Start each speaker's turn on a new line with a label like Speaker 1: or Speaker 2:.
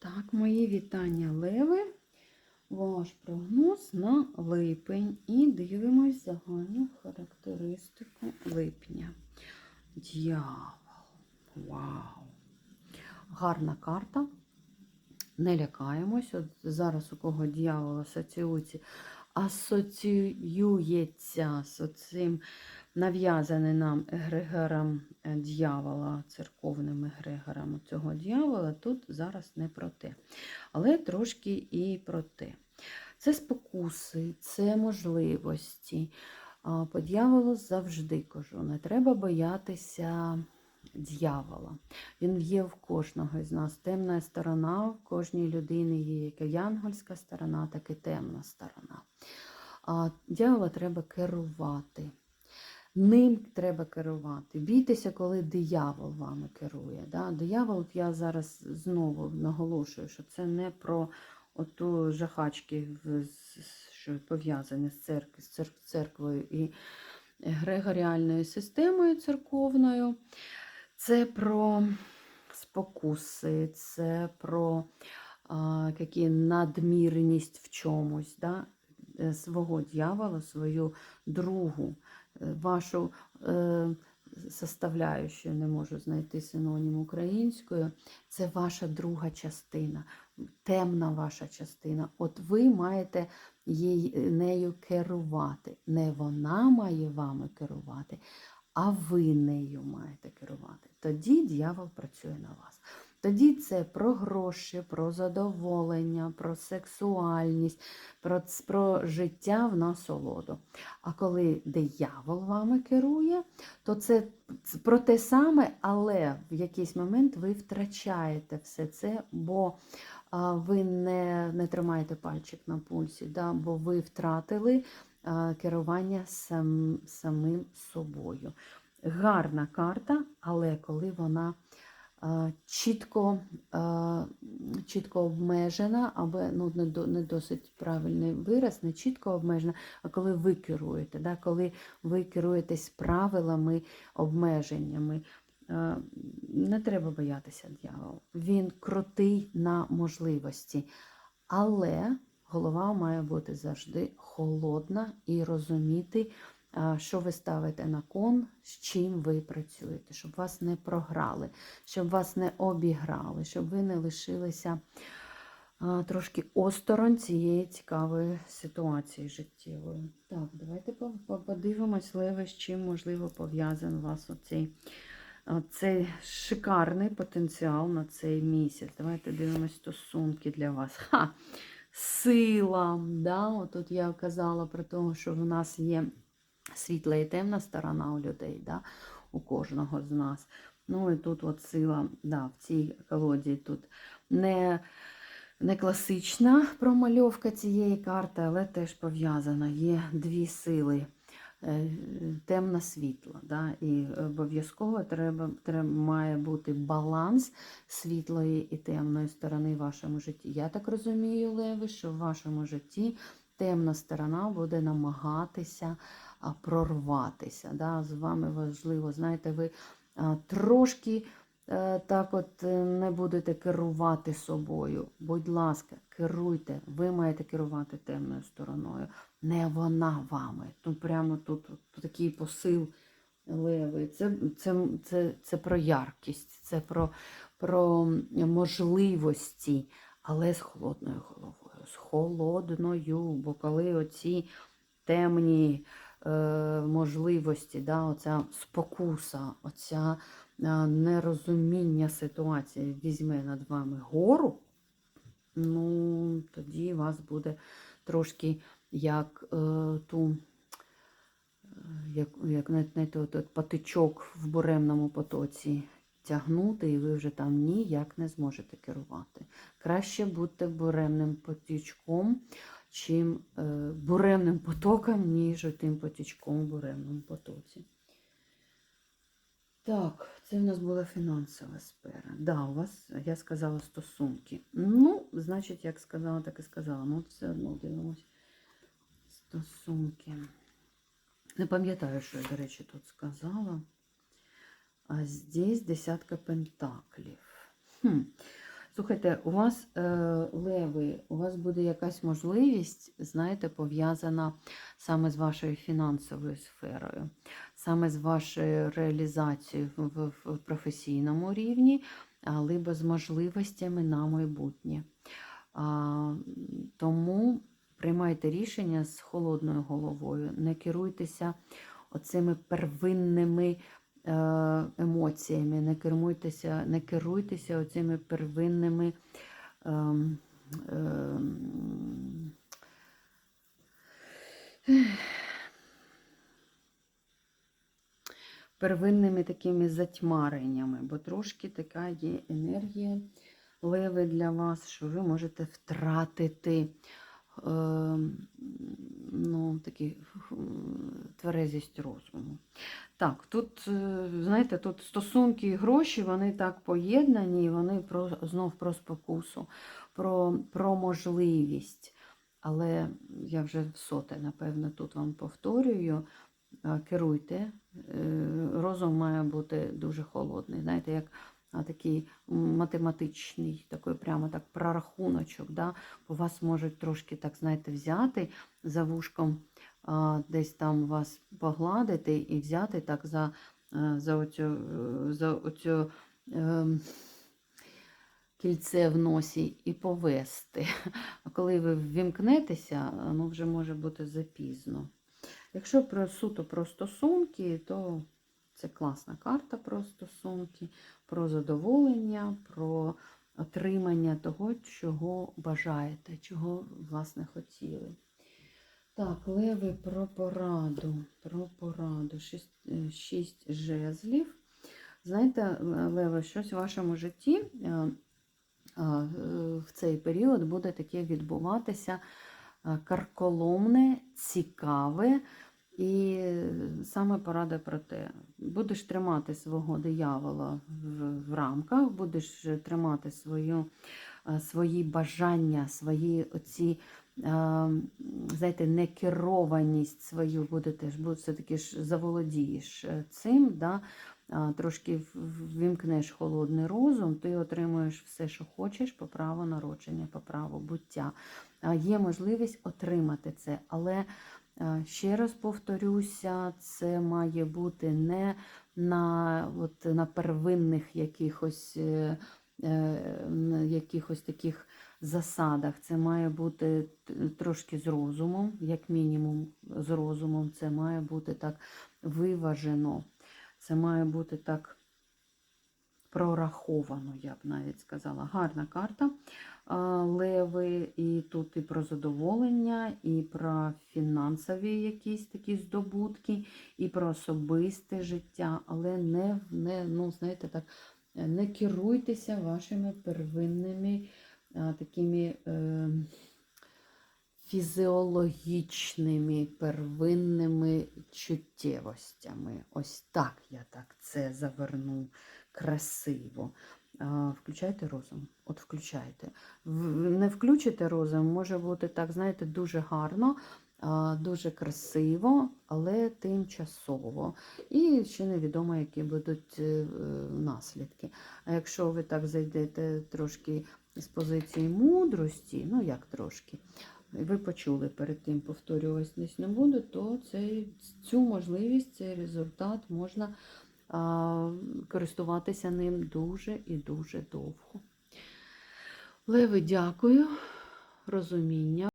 Speaker 1: Так, мої вітання Леви. Ваш прогноз на липень. І дивимось загальну характеристику липня. Дьявол. Вау! Гарна карта. Не лякаємось. От зараз у кого дьявол асоціюється, асоціюється з цим нав'язаним нам егрегором е, дьявола, церковним егрегором цього дьявола, тут зараз не про те. Але трошки і про те. Це спокуси, це можливості. По дьяволу завжди кажу, не треба боятися дьявола. Він є в кожного з нас. Темна сторона в кожній людини є як янгольська сторона, так і темна сторона. А дьявола треба керувати. Ним треба керувати. Бійтеся, коли диявол вами керує. Да? Диявол, я зараз знову наголошую, що це не про оту жахачки, що пов'язані з, церк... з церквою і егрегоріальною системою церковною. Це про спокуси, це про а, які надмірність в чомусь. Да? Е, Свого дьявола, свою другу, вашу е, составляючу, не можу знайти синонім українською, це ваша друга частина, темна ваша частина. От ви маєте їй, нею керувати. Не вона має вами керувати, а ви нею маєте керувати. Тоді дьявол працює на вас. Тоді це про гроші, про задоволення, про сексуальність, про, про життя в насолоду. А коли диявол вами керує, то це про те саме, але в якийсь момент ви втрачаєте все це, бо ви не, не тримаєте пальчик на пульсі, да, бо ви втратили керування сам, самим собою. Гарна карта, але коли вона чітко, чітко обмежена, або ну, не, досить правильний вираз, не чітко обмежена, а коли ви керуєте, да, коли ви керуєтесь правилами, обмеженнями. Е, Не треба боятися дьявола. Він крутий на можливості, але голова має бути завжди холодна і розуміти, що ви ставите на кон, з чим ви працюєте, щоб вас не програли, щоб вас не обіграли, щоб ви не лишилися трошки осторонь цієї цікавої ситуації життєвої. Так, давайте по- по- подивимось, Леве, з чим можливо пов'язаний у вас оцей, цей шикарний потенціал на цей місяць. Давайте дивимось стосунки для вас. Ха! Сила. Да? От тут я казала про те, що в нас є світла і темна сторона у людей, да? у кожного з нас. Ну і тут от сила, да, в цій колоді тут не, не класична промальовка цієї карти, але теж пов'язана. Є дві сили. е, Темна світла, да? і обов'язково треба, треба має бути баланс світлої і темної сторони в вашому житті. Я так розумію, Леви, що в вашому житті темна сторона буде намагатися прорватися. Да? З вами важливо, знаєте, ви трошки е, так от е, не будете керувати собою. Будь ласка, керуйте. Ви маєте керувати темною стороною, не вона вами. Тут прямо тут, от такий посил леви. Це, це, це, це про яркість, це про, про можливості, але з холодною головою. з холодною. Бо коли оці темні можливості, да, оця спокуса, оця е, нерозуміння ситуації візьме над вами гору, ну, тоді вас буде трошки як е, ту, е, як, як знаєте, от, от патичок в буремному потоці тягнути, і ви вже там ніяк не зможете керувати. Краще бути буремним потічком, чим е, буремним потоком, ніж тим потічком в буремному потоці. Так, це в нас була фінансова сфера. Да, у вас, я сказала, стосунки. Ну, значить, як сказала, так і сказала. Ну, все одно дивимось. Стосунки. Не пам'ятаю, що я, до речі, тут сказала. А здесь десятка пентаклів. Хм. Слухайте, у вас е, леви, у вас буде якась можливість, знаєте, пов'язана саме з вашою фінансовою сферою, саме з вашою реалізацією в, в, професійному рівні, або з можливостями на майбутнє. А, тому приймайте рішення з холодною головою, не керуйтеся оцими первинними емоціями, не керуйтеся, не керуйтеся оцими первинними. ем, ем, первинними такими затьмареннями, бо трошки така є енергія леви для вас, що ви можете втратити е, ну, такі, тверезість розуму. Так, тут, е, знаєте, тут стосунки і гроші, вони так поєднані, вони про, знов про спокусу, про, про можливість. Але я вже в соте, напевно, тут вам повторюю, е, керуйте. Е, Розум має бути дуже холодний. Знаєте, як такий математичний, такий прямо так прорахуночок. Да? Бо вас можуть трошки, так, знаєте, взяти за вушком, десь там вас погладити і взяти так за, за оцю, е, за оцю е, кільце в носі і повести. А коли ви ввімкнетеся, ну вже може бути запізно. Якщо про суто про стосунки, то це класна карта про стосунки, про задоволення, про отримання того, чого бажаєте, чого, власне, хотіли. Так, леви про пораду. Про пораду. Шість, е, шість жезлів. Знаєте, леви, щось в вашому житті е, е, в цей період буде таке відбуватися карколомне, цікаве. І саме порада про те, будеш тримати свого диявола в, в рамках, будеш тримати свою, свої бажання, свої оці, знаєте, некерованість свою будете все-таки ж заволодієш цим, да? трошки ввімкнеш холодний розум, ти отримуєш все, що хочеш, по праву народження, по праву буття. Є можливість отримати це, але. Ще раз повторюся, це має бути не на от, на первинних якихось е, е, якихось таких засадах. Це має бути трошки з розумом, як мінімум, з розумом, це має бути так виважено, це має бути так прораховано, я б навіть сказала. Гарна карта леви, і тут і про задоволення, і про фінансові якісь такі здобутки, і про особисте життя, але не, не ну, знаєте, так, не керуйтеся вашими первинними а, такими. Е, Фізіологічними первинними чуттєвостями. Ось так я так це заверну красиво. Включайте розум. От включайте. Не включите розум, може бути так, знаєте, дуже гарно, дуже красиво, але тимчасово. І ще невідомо, які будуть е, наслідки. А якщо ви так зайдете трошки з позиції мудрості, ну як трошки, ви почули перед тим, повторюватись не буду, то цей, цю можливість, цей результат можна користуватися ним дуже і дуже довго. Леви, дякую. розуміння.